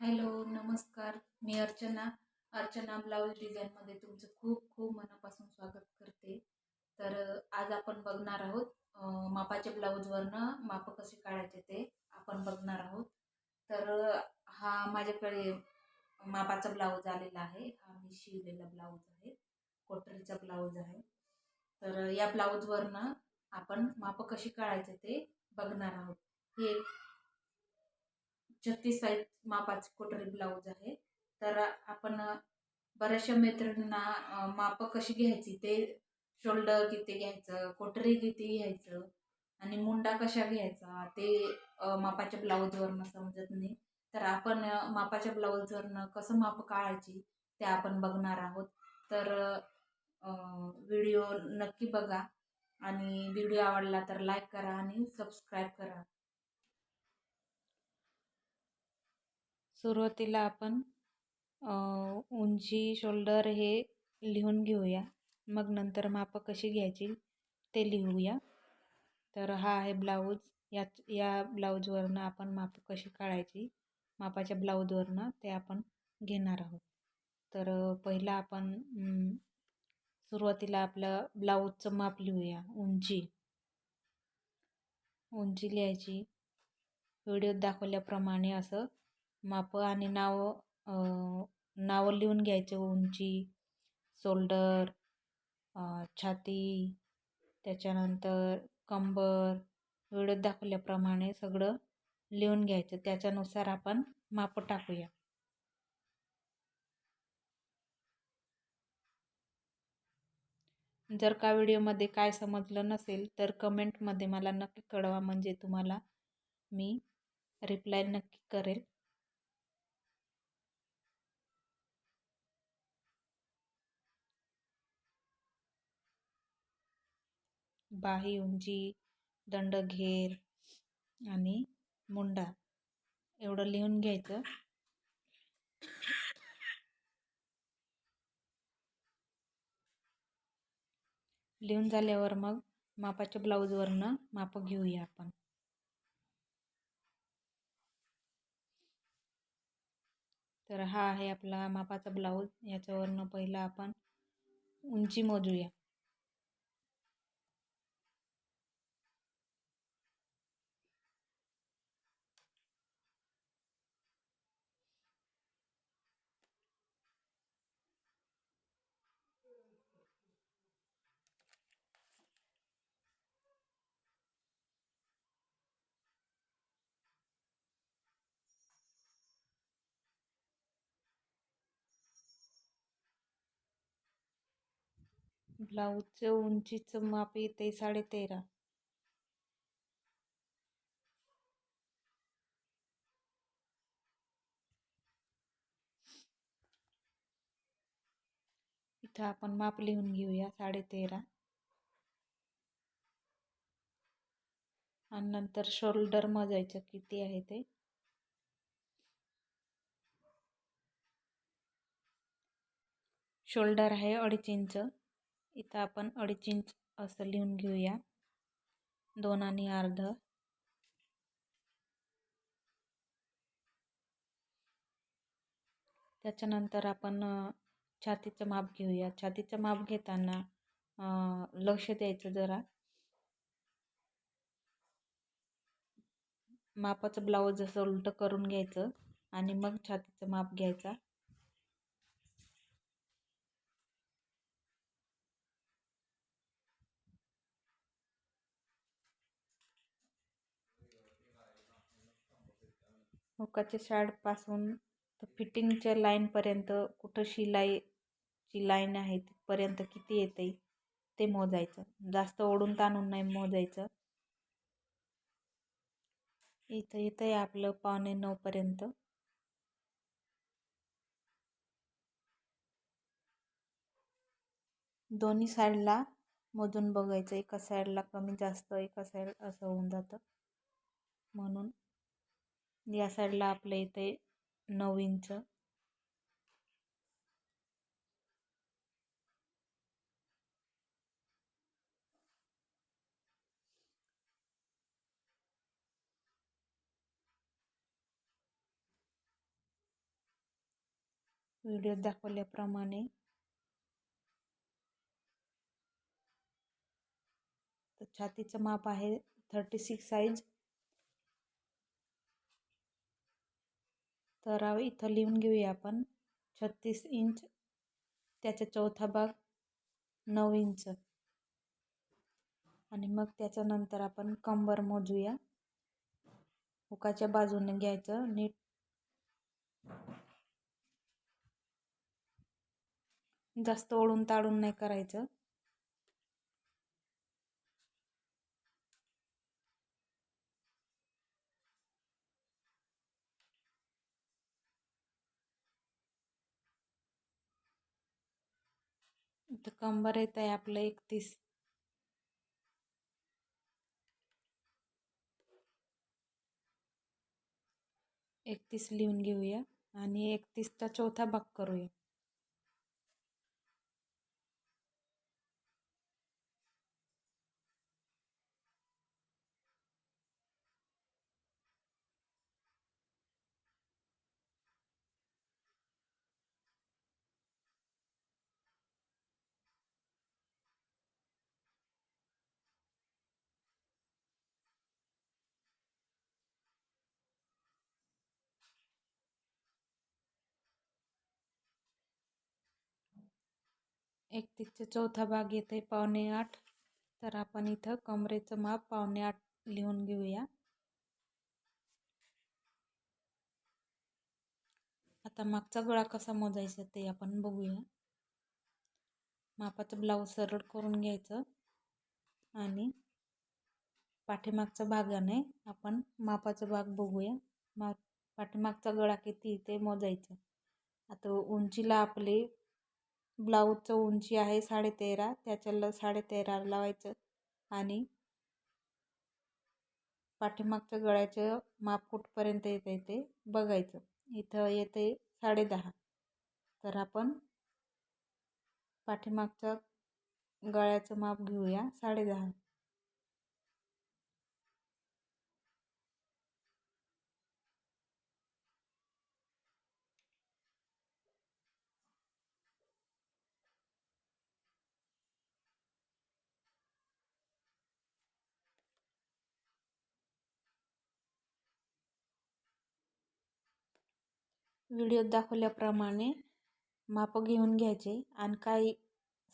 Hello नमस्कार. मी Archana. Archana blouse डिझाईनमध्ये तुमचं खूप खूप मनापासून स्वागत करते. तर आज आपण बघणार आहोत मापाच्या ब्लाऊजवरनं माप कसे काढायचे ते आपण बघणार आहोत. तर हा माझ्याकडे मापाचा ब्लाऊज आलेला आहे. हा मी शिवलेला ब्लाऊज आहे. कोटरीचा ब्लाऊज आहे. तर या ब्लाऊजवरनं आपण माप कशी काढायचे ते बघणार आहोत. हे छत्तीस साईज मापाचे कोटरी ब्लाऊज आहे. तर आपण बऱ्याचशा मैत्रिणींना मापं माप कशी घ्यायची? ते शोल्डर किती घ्यायचं? कोटरी किती घ्यायचं? आणि मुंडा कशा घ्यायचा? ते मापाच्या ब्लाऊजवरनं समजत नाही. तर आपण मापाच्या ब्लाऊजवरनं कसं माप काढायची ते आपण बघणार आहोत. तर व्हिडिओ नक्की बघा. आणि व्हिडिओ आवडला तर लाईक करा आणि सबस्क्राईब करा. सुरुवातीला आपण उंची शोल्डर हे लिहून घेऊया. मग नंतर माप कशी घ्यायची ते लिहूया. तर हा आहे ब्लाऊज. या या ब्लाऊजवरनं आपण माप कशी काढायची मापाच्या ब्लाऊजवरनं ते आपण घेणार आहोत. तर पहिला आपण सुरुवातीला आपलं ब्लाऊजचं माप लिहूया. उंची. उंची लिहायची. व्हिडिओत दाखवल्याप्रमाणे असं मापं आणि नावं नावं लिहून घ्यायचे. उंची शोल्डर छाती त्याच्यानंतर कंबर व्हिडिओत दाखवल्याप्रमाणे सगळं लिहून घ्यायचं. त्याच्यानुसार आपण मापं टाकूया. जर का व्हिडिओमध्ये काय समजलं नसेल तर कमेंटमध्ये मला नक्की कळवा. म्हणजे तुम्हाला मी रिप्लाय नक्की करेल. बाही उंची दंडघेर आणि मुंडा. एवढं लिहून घ्यायचं. लिहून झाल्यावर मग मापाच्या ब्लाऊजवरनं माप घेऊया आपण. तर हा आहे आपला मापाचा ब्लाऊज याच्यावरनं पहिला आपण उंची मोजूया. ब्लाऊजचं उंचीचं माप येते साडे तेरा इथं आपण माप लिहून घेऊया साडे तेरा आणि नंतर शोल्डर मोजायचं किती आहे ते. शोल्डर आहे अडीच इंच. इथं आपण अडीच इंच असं लिहून घेऊया. दोन आणि अर्ध. त्याच्यानंतर आपण छातीचं माप घेऊया. छातीचं माप घेताना लक्ष द्यायचं जरा. मापाचं ब्लाऊज असं उलटं करून घ्यायचं आणि मग छातीचं माप घ्यायचा. हुकाच्या शाडपासून तर फिटिंगच्या लाईनपर्यंत कुठं शिलाईची लाईन आहे तिथपर्यंत किती येते ते मोजायचं. जास्त ओढून ताणून नाही मोजायचं. इथं इथं आहे आपलं पावणे नऊपर्यंत. दोन्ही साईडला मोजून बघायचं. एका साईडला कमी जास्त एका साईड असं होऊन जातं. म्हणून या साईडला आपल्या इथे नऊ इंच. व्हिडिओ दाखवल्याप्रमाणे छातीचं माप आहे थर्टी सिक्स साईज. तर इथं लिहून घेऊया आपण. छत्तीस इंच त्याचा चौथा भाग नऊ इंच. आणि मग त्याच्यानंतर आपण कंबर मोजूया. हुकाच्या बाजूने घ्यायचं नीट. जास्त ओढून ताडून नाही करायचं. तर कंबर येत आहे आपलं एकतीस. एकतीस लिहून घेऊया आणि एकतीसचा चौथा भाग करूया. एकतीसचा चौथा भाग येते पावणे आठ. तर आपण इथं कमरेचं माप पावणे आठ लिहून घेऊया. आता मागचा गळा कसा मोजायचा ते आपण बघूया. मापाचं ब्लाऊज सरळ करून घ्यायचं. आणि पाठीमागचा भागाने आपण मापाचा भाग बघूया. मा पाठीमागचा गळा किती ते मोजायचं. आता उंचीला आपली ब्लाऊजचं उंची आहे साडे तेरा त्याच्याला साडे तेरा लावायचं आणि पाठीमागच्या गळ्याचं माप कुठपर्यंत येतं ते बघायचं. इथं येते साडे दहा तर आपण पाठीमागचं गळ्याचं माप घेऊया साडे व्हिडिओत दाखवल्याप्रमाणे माप घेऊन घ्यायचे. आणि काही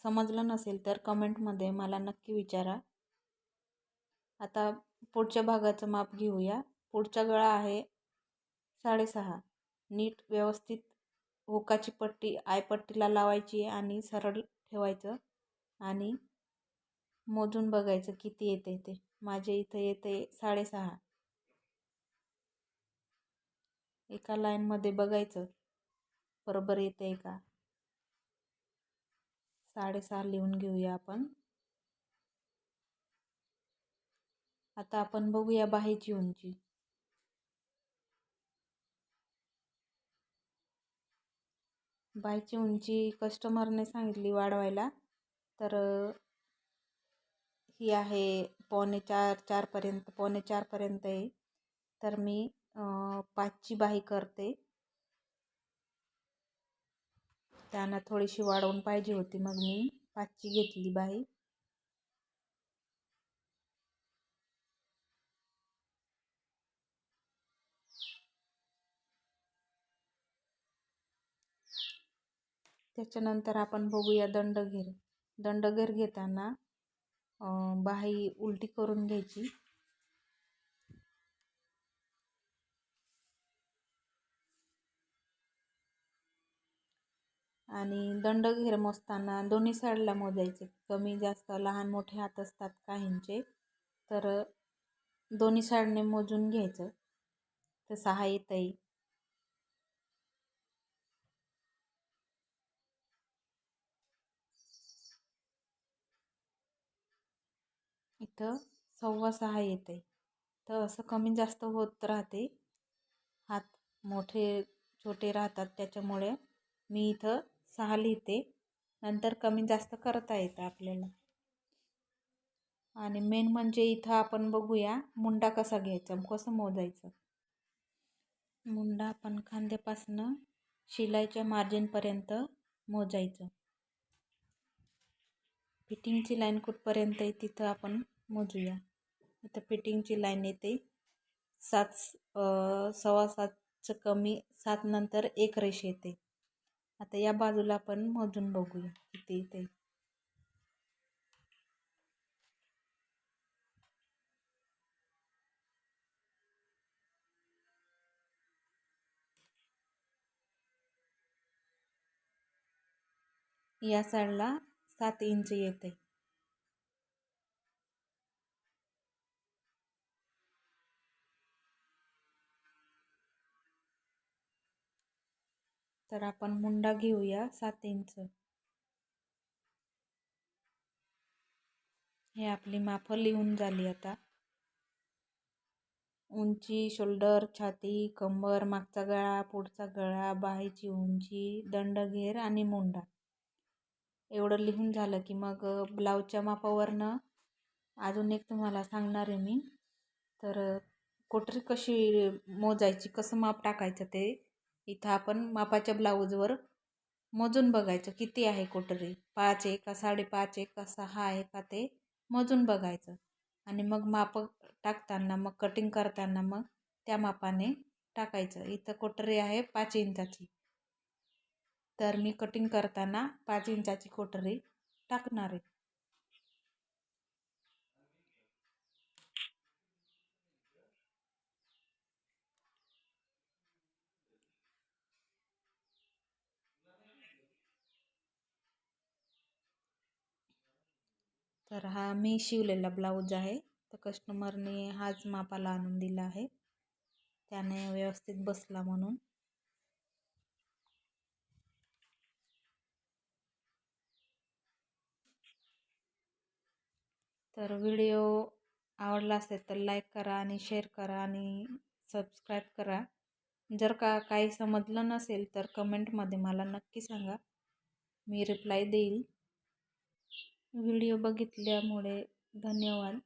समजलं नसेल तर कमेंटमध्ये मला नक्की विचारा. आता पुढच्या भागाचं माप घेऊया. पुढचा गळा आहे साडेसहा. नीट व्यवस्थित होकाची पट्टी आयपट्टीला लावायची आणि सरळ ठेवायचं. आणि मोजून बघायचं किती येते ते. माझे इथं येते साडेसहा. एका लाईनमध्ये बघायचं. बरोबर येते का? साडेसहा लिहून घेऊया आपण. आता आपण बघूया बाहीची उंची. बाहीची उंची कस्टमरने सांगितली वाढवायला. तर ही आहे पावणे चार चारपर्यंत पावणे चारपर्यंत आहे. तर मी पाचची बाही करते. त्यांना थोडीशी वाढवून पाहिजे होती मग मी पाचची घेतली बाही. त्याच्यानंतर आपण बघूया दंडघेर. दंडघेर घेताना बाही उलटी करून घ्यायची. आणि दंडघेर मोजताना दोन्ही साईडला मोजायचे. कमी जास्त लहान मोठे हात असतात काहींचे. तर दोन्ही साईडने मोजून घ्यायचं. तर सहा येतही इथं सव्वा सहा येते तर असं कमी जास्त होत राहते. हात मोठे छोटे राहतात. त्याच्यामुळे मी इथं सहा लिहिते. नंतर कमी जास्त करता येतं आपल्याला. आणि मेन म्हणजे इथं आपण बघूया मुंडा कसा घ्यायचा कसं मोजायचं. मुंडा आपण खांद्यापासनं शिलाईच्या मार्जिनपर्यंत मोजायचं. फिटिंगची लाईन कुठपर्यंत आहे तिथं आपण मोजूया. इथं फिटिंगची लाईन येते. सात सव्वा सातचं कमी सात नंतर एक रेष येते. आता या बाजूला आपण मोजून बघूया किती ते या साईडला सात इंच येते तर आपण मुंडा घेऊया सात इंच. हे आपली माफं लिहून झाली आता. उंची शोल्डर छाती कंबर मागचा गळा पुढचा गळा बाहेची उंची दंडघेर आणि मुंडा. एवढं लिहून झालं की मग ब्लाऊजच्या मापावरनं अजून एक तुम्हाला सांगणार आहे मी. तर कोटरी कशी मोजायची कसं माप टाकायचं ते इथं आपण मापाच्या ब्लाऊजवर मोजून बघायचं किती आहे कोटरी. पाच आहे का साडेपाच आहे का सहा आहे का ते मोजून बघायचं. आणि मग माप टाकताना मग कटिंग करताना मग त्या मापाने टाकायचं. इथं कोटरी आहे पाच इंचाची. तर मी कटिंग करताना पाच इंचाची कोटरी टाकणार आहे. तर हा मी शिवलेला ब्लाऊज आहे. तर कस्टमरने हाच मापाला आणून दिला आहे. त्याने व्यवस्थित बसला म्हणून. तर व्हिडिओ आवडला असेल तर लाईक करा आणि शेअर करा आणि सबस्क्राईब करा. जर का काही समजलं नसेल तर कमेंटमध्ये मला नक्की सांगा. मी रिप्लाय देईल. व्हिडिओ बघितल्यामुळे धन्यवाद.